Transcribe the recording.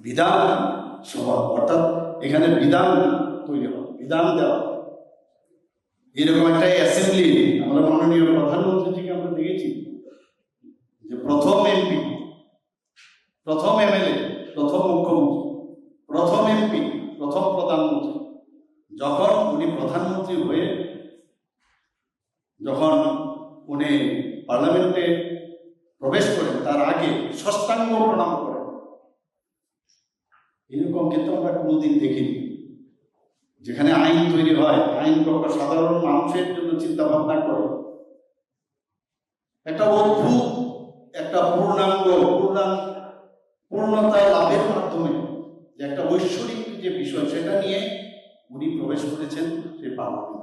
বিধান সভা অর্থাৎ এখানে বিধান তৈরি হয়, বিধান দেওয়া। এরকম একটা অ্যাসেম্বলি আমরা মাননীয় প্রধানমন্ত্রীজিকে আমরা দেখেছি যে প্রথম এমপি প্রথম এমএলএ প্রথম মুখ্যমন্ত্রী, প্রথম এমপি প্রথম প্রধানমন্ত্রী যখন উনি প্রধানমন্ত্রী হয়ে, যখন উনি পার্লামেন্টে প্রবেশ করেন, তার আগে ষষ্ঠাঙ্গ প্রণাম করেন এরকম কিন্তু আমরা কোনোদিন দেখিনি। যেখানে আইন তৈরি হয়, আইন কখনো সাধারণ মানুষের জন্য চিন্তা ভাবনা করে। একটা অদ্ভুত, একটা পূর্ণাঙ্গ পূর্ণাঙ্গ পূর্ণতা লাভের মাধ্যমে যে একটা ঐশ্বরিক যে বিষয়, সেটা নিয়ে উনি প্রবেশ করেছেন সে পার্লামেন্টে